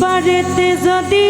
পারেতে যদি